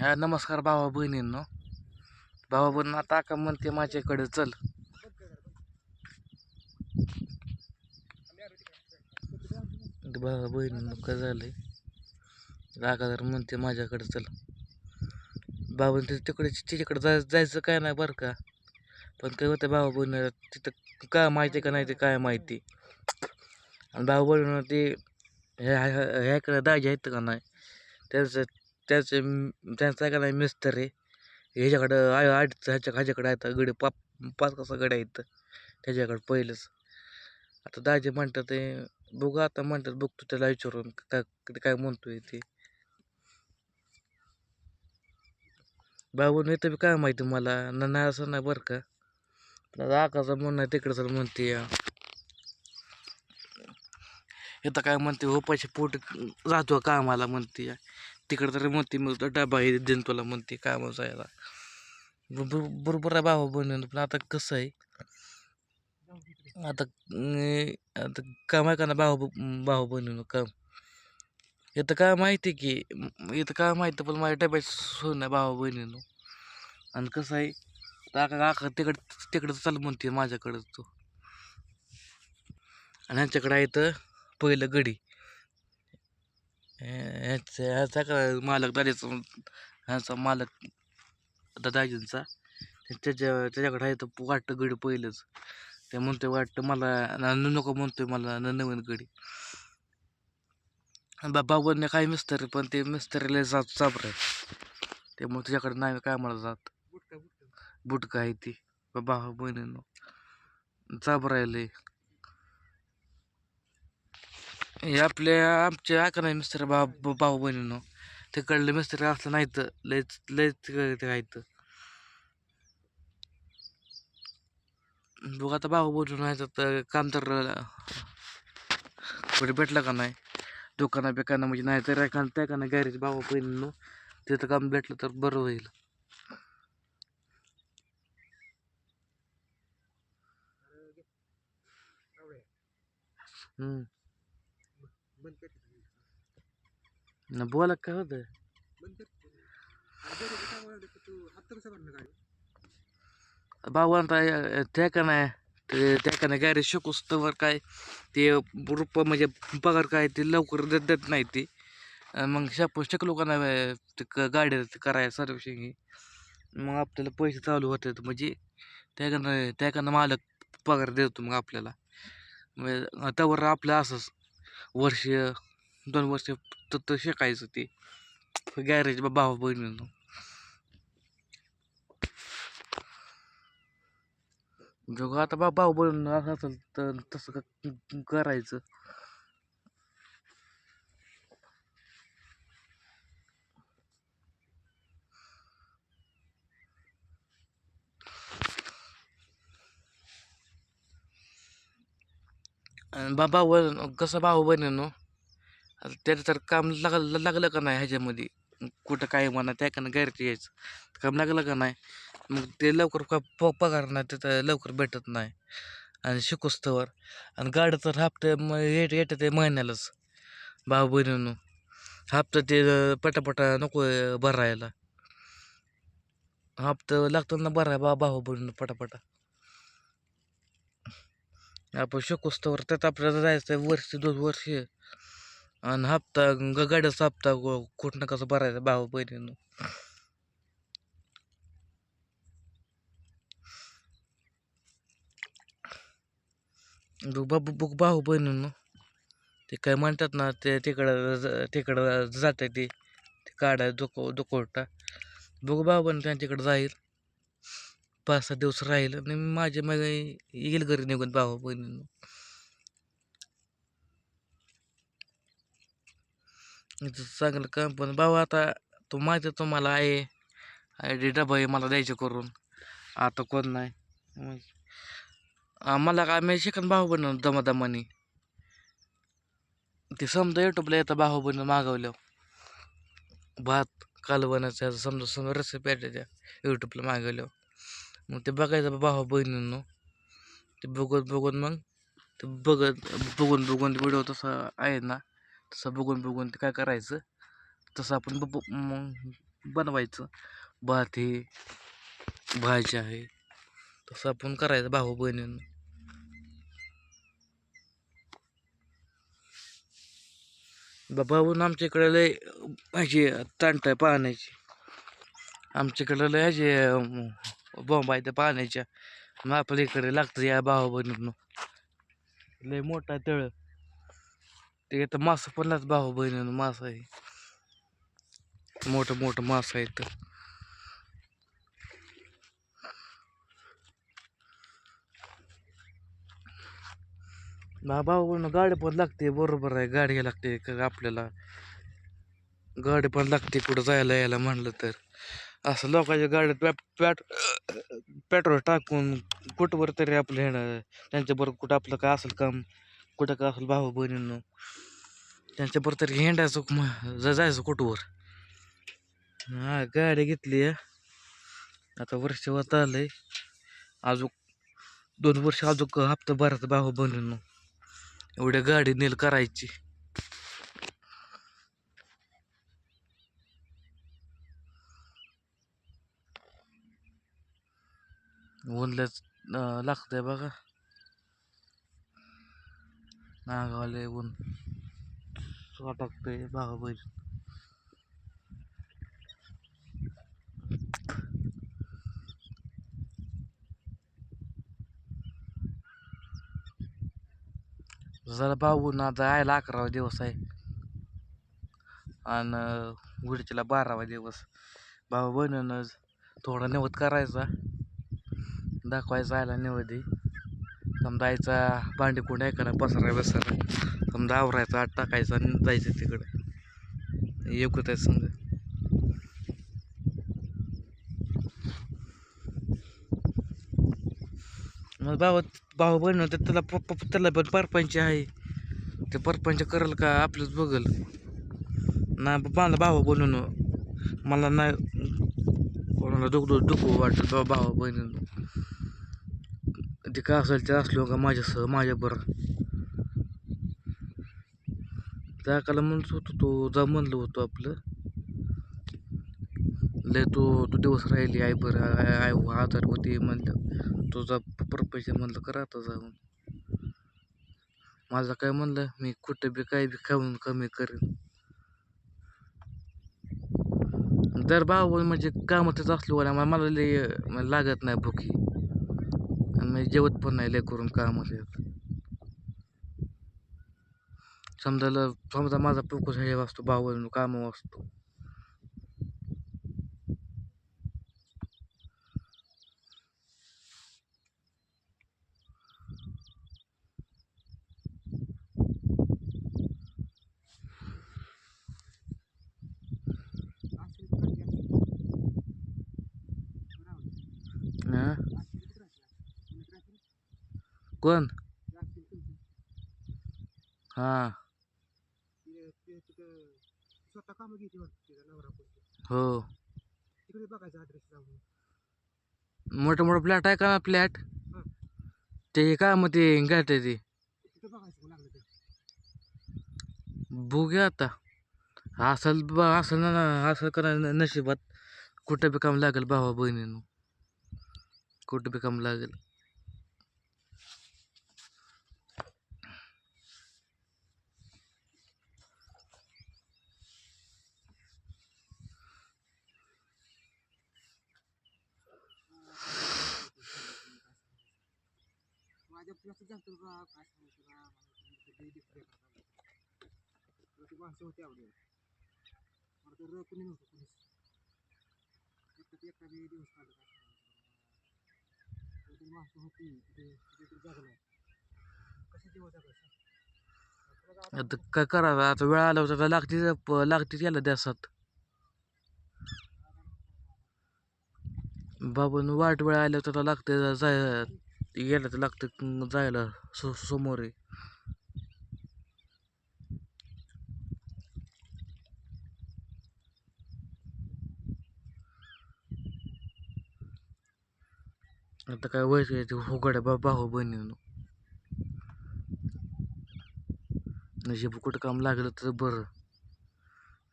ह्या नमस्कार भावा बहिणींनो. भावा बहिण आता का म्हणते माझ्याकडे चल. भावा बहिणींनो काय झालंय? रागा जर म्हणते माझ्याकडे चल. बाबा तिकडे तिच्याकडे जाय जायचं काय नाही बरं का? पण काय होतं भावा बहिणी तिथं काय माहिती का नाही ते काय माहिती? आणि भाऊ बहिणीनं ते ह्या ह्याकडे दाजी आहेत का नाही? त्यांचं त्याचे त्यांचा का नाही मिस्तर आहे. ह्याच्याकडं आय आठ ह्याच्या ह्याच्याकडं आहेत गडी पाच पाच कसा गड्या आहेत. त्याच्याकडं पहिलंच. आता दाजी म्हणतात ते बघू आता म्हणतात बघतो त्याला विचारून काय ते काय म्हणतोय ते. बाबून येतं बी काय माहिती मला न नाही असं नाही बरं का. आकाचं म्हणणं आहे तिकडं सर म्हणते या. इथं काय म्हणते हो पैसे पोट जातो कामाला म्हणते तिकडं तरी म्हणते मग डबा हे देईन तुला म्हणते काय जायला याला. बरोबर आहे भावा बनवून पण आता कसं आहे? आता आता काम आहे का ना भाऊ भाऊ बनवून काम? इथं काय माहिती की इथं काय माहिती पण माझ्या डब्यात सोन नाही भावा बहिणीनं. आणि कसं आहे काका काका तिकडं तिकडं चाल म्हणते माझ्याकडं तो. आणि ह्यांच्याकडं आहे तर पहिलं गडी. ह्याचा ह्याचा मालक दादाचा ह्याचा मालक दादाजींचा त्याच्या त्याच्याकडे आहे तर वाटतं गडी पहिलंच. ते म्हणते वाटतं मला नको म्हणतोय मला नवीन गडी. बा बाबांनी काय मिस्तर पण ते मिस्त्रीला जात चाबर आहे त्यामुळे तुझ्याकडे नाही काय मला जात. बुटका आहे ती. बाबा बहिणीनं चाबर आहे हे आपल्या आमचे अकरा नाही मिस्टर बा भाऊ बहिणीनं तिकडले मिस्त्री असलं नाही तर लयच लयच ते काय तर बघ आता भाऊ बोलून नाही तर काम तर कुठे भेटलं का नाही? दुकाना बिकाना म्हणजे नाही तर एखादं त्या का नाही गॅरेज भाऊ बहिणीनं तिथं काम भेटलं तर बरं होईल. हम्म. न बोला काय होतं भाऊ आता त्या का नाही? त्या का नाही? गॅरेज शिकूस तर काय? ते रुप म्हणजे पगार काय? ते लवकर देत देत नाही ती. मग शाप शिकलो का नाही? गाडी करायला सर्व्हिसिंग ही. मग आपल्याला पैसे चालू होतात. म्हणजे त्या का नाही? त्या का मालक पगार देतो मग आपल्याला. म्हणजे त्यावर आपलं असंच. वर्ष दोन वर्ष तर शिकायचं ते. गॅरेज भाऊ बहिणीनं जो आता बा भाऊ बहिणी असं असेल तर तसं करायचं. आणि बा भाऊ कसं भाऊ बहिणीनं त्याचं तर काम लागलं लागलं का नाही ह्याच्यामध्ये? कुठं काय म्हणा त्या का गॅरेज यायचं. काम लागलं का नाही? मग ते लवकर प प- पगार नाही तिथं लवकर भेटत नाही. आणि शिकोस्तवर आणि गाडीचं हप्ते मग येत येतं ते महिन्यालाच. भाऊ बहिणीनं. हप्ता ते पटापटा नको भरायला. हप्ता लागतो ना भराय बा भाऊ बहिणीनं पटापटा. आपण शिकूस्तवर त्यात आपल्याला जायचं आहे वर्ष दोन वर्ष. आणि हप्ता गाड्याचा हप्ता ग- कुठनं कसं भरायचा भाऊ बहिणीनं? बाबू बा- बघ भाऊ बहिणीनं. ते काय म्हणतात ना ते तिकडं तिकडं जाते ते. ते काढाय दुको दुकोटा. बघू भाऊ बहीण त्यांच्याकडे जाईल. पाच सहा दिवस राहील आणि माझ्या मग येईल घरी निघून भाऊ बहिणीनं. चांगलं काम पण. भाऊ आता तो माहिती आहे तुम्हाला आहे. आहे डबा आहे मला द्यायचे करून. आता कोण नाही. मग मला काय मी शिकन भाऊ बनवून दमादमानी. ते समजा युट्यूबला येतं भाऊ बनवून मागवल्यावर. भात कालवणाचं समजा समजा रेसिपी आहे त्या युट्यूबला मागवल्यावर. मग ते बघायचं भावा हो, बहिणींनो. ते बघत बघून मग ते बघत बघून बघून व्हिडिओ तसा आहे ना तसं बघून बघून ते काय करायचं? तसं आपण ब- ब- मग बनवायचं. भात हे भाजी आहे तसं आपण करायचं भाऊ बहिणीनं. भाऊन हो, आमच्या इकडे लय ह्याची तांट आहे पाहण्याची आमच्याकडे लय ह्याची बॉम्ब आहे त्या पाण्याच्या. मग आपल्या इकडे लागतं या भाऊ बहिणीनं लय मोठा तळ. ते आता मासं पण लागत भाऊ बहिणीनं मासं आहे. मोठं मोठं मासं आहे तर भाऊ बहिण गाडी पण लागते बरोबर आहे. गाडी लागते आपल्याला? गाडी पण लागते कुठं जायला यायला म्हणलं तर. असं लोकांच्या गाड्यात पॅट पॅट पेट्रोल टाकून कुठवर तरी आपलं येणं त्यांच्याबरोबर कुठं आपलं काय असेल काम कुठं काय असेल भाऊ बहिणीनं त्यांच्याबरोबर तरी हिंडायचं म- जायचं कुठवर. हा गाडी घेतली आहे. आता वर्ष होत आलंय. अजून दोन वर्ष अजून हप्ता भरायचा भाऊ बहिणीनं. एवढ्या गाडी नेल करायची. ऊनलंच लागतंय बघा नागावले ऊन टाकतंय भाऊ बहीण जरा भाऊ ना आता यायला अकरावा दिवस आहे आणि गुडचीला बारावा दिवस भाऊ बहिणीनं थोडा निवत करायचा दाखवायचा आला निवदी समजा आईचा भांडी कोण ऐकायला पसरा बसरा. समजा आवरायचा आत टाकायचा आणि जायचं तिकडं. एकूच आहे समजा. मग भाऊ भाऊ बहिण होते त्याला पप्पा त्याला पण परपंच आहे. ते परपंच करल का आपलंच बघल. ना मला भाऊ बनवून मला नाही कोणाला दुख दुख दुखू वाटत बा भाऊ बहिणीनं. ते का असेल ते असलो का माझ्यासह माझ्या बरं त्या काला म्हणत होतो तो जा म्हणलं होतो आपलं लय तो तू दिवस राहिली आई बरं आय आजार होते म्हणलं तुझा परपैसे म्हणलं करा आता जाऊन माझं काय म्हणलं मी कुठं बी काय बी खाऊन कमी करेन दर भाऊ म्हणजे कामातच असलो मला मला लय मला लागत नाही भुकी आणि मी जेवत पण नाही लय करून कामात येत समजायला समजा माझा फोकस हे असतो भाऊ कामावर असतो. हा? कोण? हा. हो. मोठं मोठं फ्लॅट आहे का फ्लॅट ते काय मग ते गाठ ते मग लागलं तर बघूया आता. असल ब असं ना असं करा नशिबात कुठं बी काम लागेल भावा बहिणीनं. कुठं बी काम लागेल. माझ्या जास्त जास्त काय सांगायचं ती माणसं होती आवडे मला तर र कुणी नव्हतं कुणीच. एकटा एकटा बी दिवस काढलं काय सांगायचं माणसं होती तिथे तिथे कसे दिवस जगायचं आता? काय करावं? आता वेळ आला होता लागते लागते याला द्यासात बाबा वाट वेळ आल्या तर लागते जाय गेलं तर लागतं जायला सो समोर आहे. आता काय व्हायचं ते उघड्या बा भाऊ बहिणीनं नशीब कुठं काम लागलं तर बरं.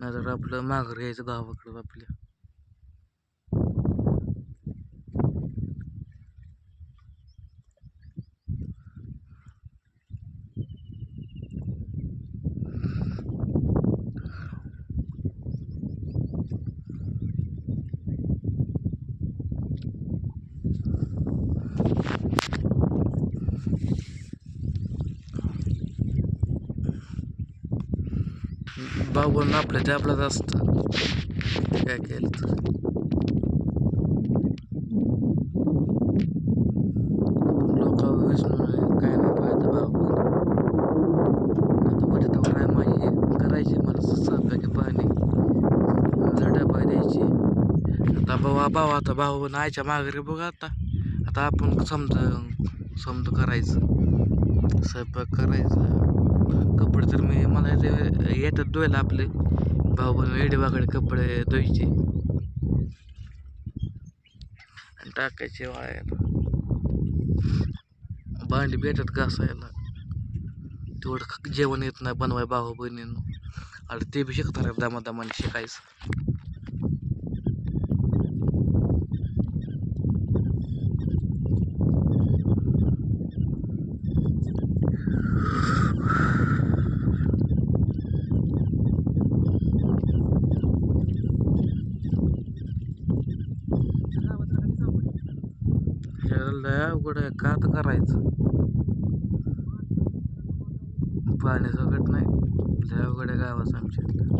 नाहीतर आपलं माघार यायचं गावाकडं आपल्या. भाऊ बहीण आपल्या ते आपल्याच असतं काय केलं तर लोक विष्णू काय नाही पाहिजे भाऊ. आता वडे तर काय माझी करायची मला स्वयंपाकी पाणी डबा द्यायची आता भाऊ भाऊ आता भाऊ बहीण आईच्या माघारी बघा आता. आता आपण समजा समजा करायचं. स्वयंपाक करायचं. कपडे तर मी मला ते येतात धुवायला आपले. भाऊ बहीण वेडीवाकडे कपडे धुवायचे. आणि टाकायचे वाळायला भांडी भेटत घासायला. तेवढं जेवण येत नाही बनवाय भाऊ बहिणीनं आणि ते बी शिकतात दमादमाने शिकायचं गावात राहण्याची सावड आहे. ह्याला लय अवघड आहे का तर करायचं. पाणी सगळं नाही. लय अवघड आहे गावाचं आमच्या इथलं.